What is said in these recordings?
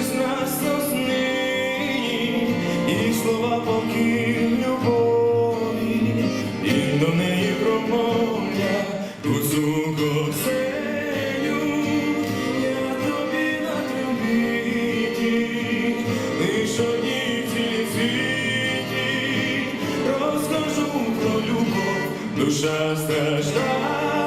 з нас сосни, і слова поки любові, і до неї промовля усу косеню, я тобі на тобі, лиш цілі світі, розкажу про любов, душа страждає.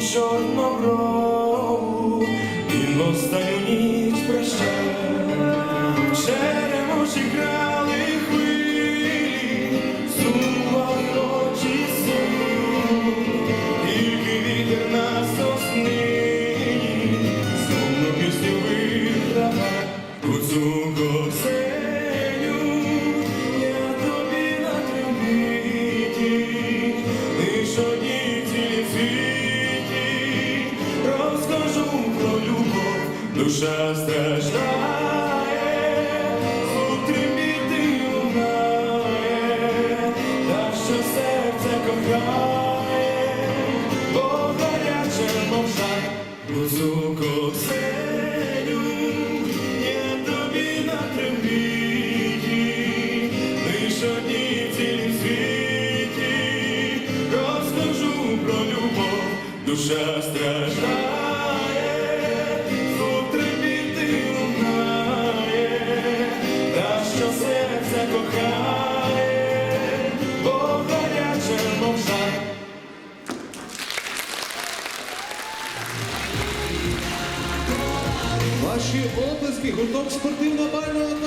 Гуцулку і в останню ніч прощав. Душа страждає, утриміти лунає, та що серце кохає, бо гаряче мовчать, гуцулко Ксеню, я тобі на трембіті, світі, розкажу про любов, душа страждає, Ваші оплески гурток спортивно-бального танцю.